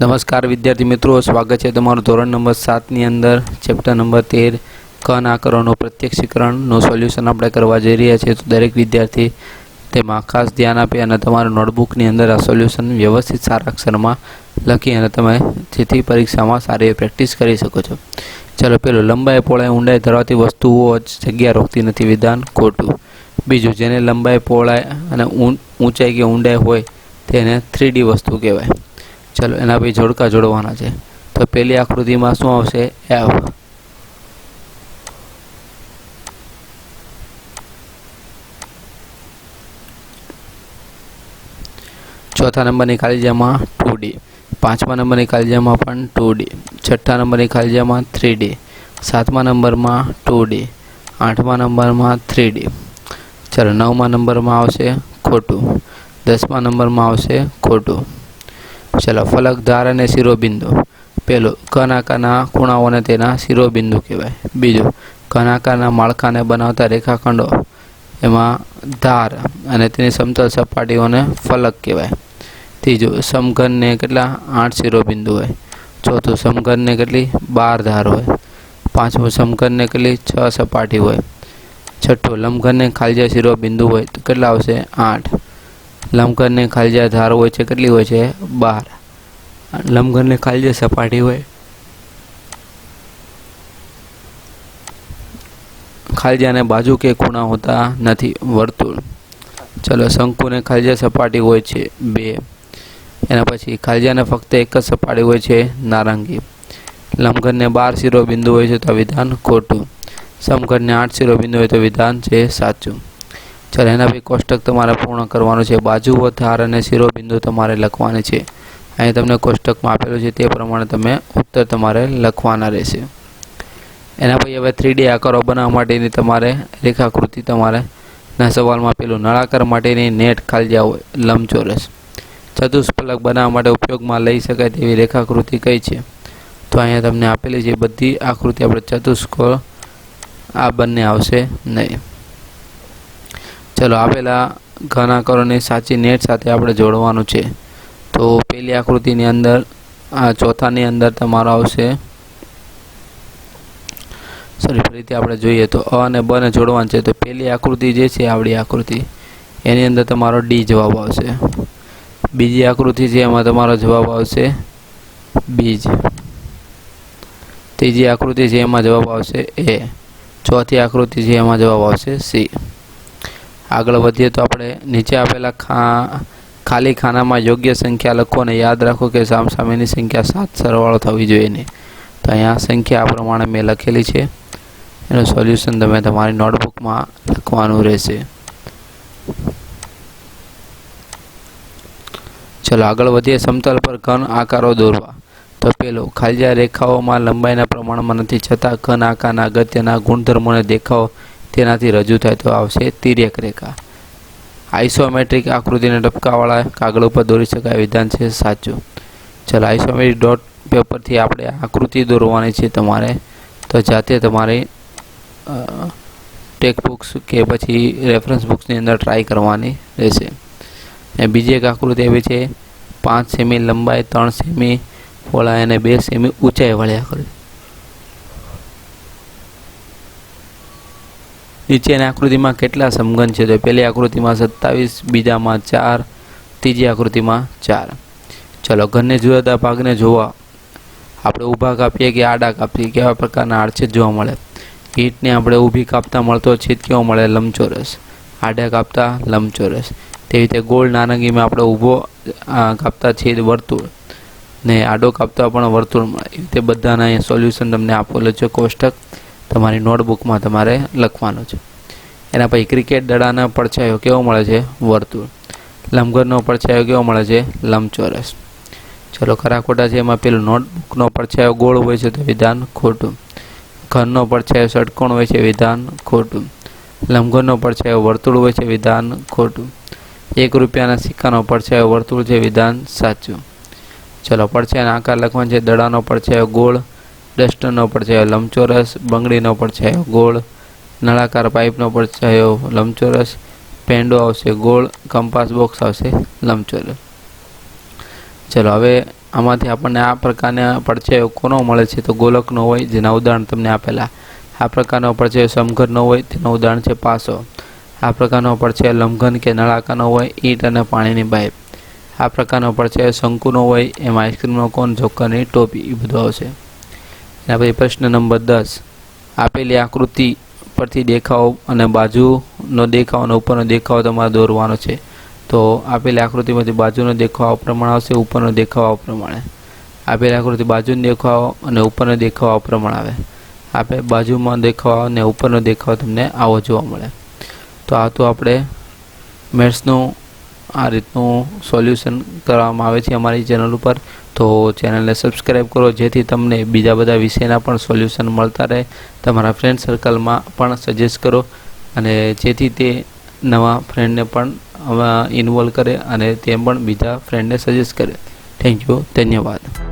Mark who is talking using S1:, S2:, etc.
S1: નમસ્કાર વિદ્યાર્થી મિત્રો, સ્વાગત છે તમારું ધોરણ નંબર સાતની અંદર, ચેપ્ટર નંબર તેર કન આકારોનું પ્રત્યક્ષીકરણનું સોલ્યુશન આપણે કરવા જઈ રહ્યા છીએ. તો દરેક વિદ્યાર્થી તેમાં ખાસ ધ્યાન આપે અને તમારું નોટબુકની અંદર આ સોલ્યુશન વ્યવસ્થિત સારા અક્ષરમાં લખી અને તમે જેથી પરીક્ષામાં સારી પ્રેક્ટિસ કરી શકો છો. ચાલો પેલું, લંબાઈ, પહોળાઈ, ઊંડાઈ ધરાવતી વસ્તુઓ જગ્યા રોકતી નથી. વિધાન ખોટું. બીજું, જેને લંબાઈ, પહોળાઈ અને ઊંચાઈ કે ઊંડાઈ હોય તેને થ્રી વસ્તુ કહેવાય. ચાલો, એના પછી જોડકા જોડવાના છે. તો પેલી આકૃતિમાં શું આવશે? એફ ચોથા નંબરની ખાલી ટુ ડી પાંચમા નંબરની ખાલી પણ ટુ ડી છઠ્ઠા નંબરની ખાલી થ્રી ડી સાતમા નંબરમાં ટુ ડી આઠમા નંબરમાં થ્રી ડી ચાલો, નવમા નંબરમાં આવશે ખોટું. દસમા નંબરમાં આવશે ખોટું. ચલો ફલક ધાર અને શિરોબિંદુ. પહેલું ઘન આકારના ખૂણાઓને તેના શિરોબિંદુ કહેવાય. બીજું ઘન માળખાને બનાવતા રેખાખંડો. એમાં ધાર અને તેની સમતલ સપાટીઓને ફલક કહેવાય. ત્રીજું, સમઘનને કેટલા? આઠ શિરોબિંદુ હોય. ચોથું, સમઘનને કેટલી? બાર ધાર હોય. પાંચમું, સમઘનને કેટલી? છ સપાટી હોય. છઠ્ઠું, લંબઘનને ખાલી શિરોબિંદુ હોય તો કેટલા આવશે? આઠ. લંબઘનને ખાલી ધાર હોય છે, કેટલી હોય છે? બાર. લંબઘનને ખાલી સપાટી હોય. ખાલજાને બાજુ કે ખૂણા હોતા નથી, વર્તુળ. ચલો, શંકુને ખાલજા સપાટી હોય છે, બે. એના પછી ખાલજાને ફક્ત એક જ સપાટી હોય છે, નારંગી. લંબઘનને બાર શિરોબિંદુ હોય છે, તો વિધાન ખોટું. સમઘનને આઠ શિરોબિંદુ હોય, તો વિધાન છે, સાચું. ચાલો, એના પછી કોષ્ટક તમારે પૂર્ણ કરવાનું છે. બાજુઓ વધાર અને શિરોબિંદુ તમારે લખવાની છે. અહીં તમને કોષ્ટકમાં આપેલું છે, તે પ્રમાણે તમે ઉત્તર તમારે લખવાના રહેશે. એના પછી હવે થ્રી આકારો બનાવવા માટેની તમારે રેખાકૃતિ તમારે ના સવાલમાં પેલું નળાકાર માટેની નેટ ખાલી હોય લંબચોરસ. ચતુષ્ફલક બનાવવા માટે ઉપયોગમાં લઈ શકાય તેવી રેખાકૃતિ કઈ છે? તો અહીંયા તમને આપેલી છે બધી આકૃતિ. આપણે ચતુષ્કોળ આ બંને આવશે નહીં. ચલો, આપેલા ઘનાકરોને સાચી નેટ સાથે આપણે જોડવાનું છે. તો પહેલી આકૃતિની અંદર, આ ચોથાની અંદર તમારો આવશે. સોરી ફરીથી આપણે જોઈએ તો અ અને બ ને જોડવાનું છે. તો પેલી આકૃતિ જે છે આપણી આકૃતિ, એની અંદર તમારો ડી જવાબ આવશે. બીજી આકૃતિ છે, એમાં તમારો જવાબ આવશે બીજ. ત્રીજી આકૃતિ છે, એમાં જવાબ આવશે એ. ચોથી આકૃતિ છે, એમાં જવાબ આવશે સી. આગળ વધીએ તો આપણે નીચે આપેલા ખા, ખાલી ખાનામાં યોગ્ય સંખ્યા લખો અને યાદ રાખો કે સામસામેની સંખ્યા સાત સરવાળો થવી જોઈએ નહીં. તો અહીંયા સંખ્યા આ પ્રમાણે મેં લખેલી છે. એનું સોલ્યુશન તમે તમારી નોટબુકમાં લખવાનું રહેશે. ચલો, આગળ વધીએ. સમતલ પર ઘન આકારો દોરવા. તો પેલો, ખાલી રેખાઓમાં લંબાઈના પ્રમાણમાં નથી. છતાં ઘન આકારના અગત્યના ગુણધર્મોને દેખાવ. તેનાથી રજૂ થાય તો આવશે તિર્યક રેખા આઇસોમેટ્રિક આકૃતિને ટપકાવાળા કાગળ ઉપર દોરી શકાય વિધાન છે સાચું. ચલો, આઇસોમેટ્રિક ડોટ પેપરથી આપણે આકૃતિ દોરવાની છે તમારે. તો જાતે તમારે ટેક બુક્સ કે પછી રેફરન્સ બુક્સની અંદર ટ્રાય કરવાની રહેશે. અને બીજી એક આકૃતિ એવી છે, પાંચ સેમી લંબાઈ, ત્રણ સેમી પહોળાઈ અને બે સેમી ઊંચાઈવાળી આકૃતિ નીચેની આકૃતિમાં કેટલા સમઘન છે? તો પહેલી આકૃતિમાં સત્તાવીસ, બીજામાં ચાર, ત્રીજી આકૃતિમાં ચાર. ચલો, ઘરને જુદા જુદા ભાગને જોવા. આપણે ઊભા કાપીએ કે આડા કાપીએ? કેવા પ્રકારના આડછેદ જોવા મળે? ઈંટને આપણે ઊભી કાપતા મળતો છેદ કેવો મળે? લંબચોરસ. આડા કાપતા લંબચોરસ. તેવી રીતે ગોળ નારંગીમાં આપણે ઊભો કાપતા છેદ વર્તુળ ને આડો કાપતા પણ વર્તુળ મળે. એ રીતે બધાના સોલ્યુશન તમને આપેલું છે કોષ્ટક. તમારી નોટબુકમાં તમારે લખવાનું છે. એના પછી ક્રિકેટ દડાના પડછાયો કેવો મળે છે? વર્તુળ. લંબઘરનો પડછાયો કેવો મળે છે? લંબચોરસ. ચલો ખરા ખોટા છે એમાં પેલું નોટબુકનો પડછાયો ગોળ હોય છે તો વિધાન ખોટું. ઘરનો પડછાયો ષટકોણ હોય છે વિધાન ખોટું. લંબઘનનો પડછાયો વર્તુળ હોય છે વિધાન ખોટું. એક રૂપિયાના સિક્કાનો પડછાયો વર્તુળ છે વિધાન સાચું. ચલો પડછાયાના આકાર લખવાનો છે દડાનો પડછાયો ગોળ ડસ્ટરનો પડછાયો લંબચોરસ બંગડીનો પડછાયો ગોળ, નળાકાર પાઇપનો પડછાયો લંબચોરસ. પેંડો આવશે, ગોળ, કંપાસ બોક્સ આવશે, લંબચોરસ. ચલો, હવે આમાંથી આપણને આ પ્રકારના પડછાયો કોનો મળે છે? તો ગોલકનો હોય, જેના ઉદાહરણ તમને આપેલા. આ પ્રકારનો પડછાયો સમઘનનો હોય, તેનું ઉદાહરણ છે પાસો. આ પ્રકારનો પડછાયો લંબઘન કે નળાકારનો હોય, ઈંટ અને પાણીની પાઇપ. આ પ્રકારનો પડછાયો શંકુનો હોય, એમાં આઈસ્ક્રીમનો કોન જોકરની ટોપી એ બધું આવશે. એના પછી પ્રશ્ન નંબર દસ. આપેલી આકૃતિ પરથી દેખાવ અને બાજુનો દેખાવ અને ઉપરનો દેખાવ તમારે દોરવાનો છે. તો આપેલી આકૃતિમાંથી બાજુનો દેખાવ પ્રમાણે આવશે, ઉપરનો દેખાવ પ્રમાણે. આપેલી આકૃતિ બાજુનો દેખાવ અને ઉપરનો દેખાવ પ્રમાણે આવે. આપે બાજુમાં દેખાવ અને ઉપરનો દેખાવ તમને આવો જોવા મળે. તો આ તો આપણે મેથ્સનું આ રીતનું સોલ્યુશન કરવામાં આવે છે અમારી ચેનલ ઉપર. તો ચેનલને સબસ્ક્રાઈબ કરો, જેથી તમને બીજા બધા વિષયના પણ સોલ્યુશન મળતા રહે. તમારા ફ્રેન્ડ સર્કલમાં પણ સજેસ્ટ કરો અને જેથી તે નવા ફ્રેન્ડને પણ ઇન્વોલ્વ કરે અને તે પણ બીજા ફ્રેન્ડને સજેસ્ટ કરે. થેન્ક યુ ધન્યવાદ.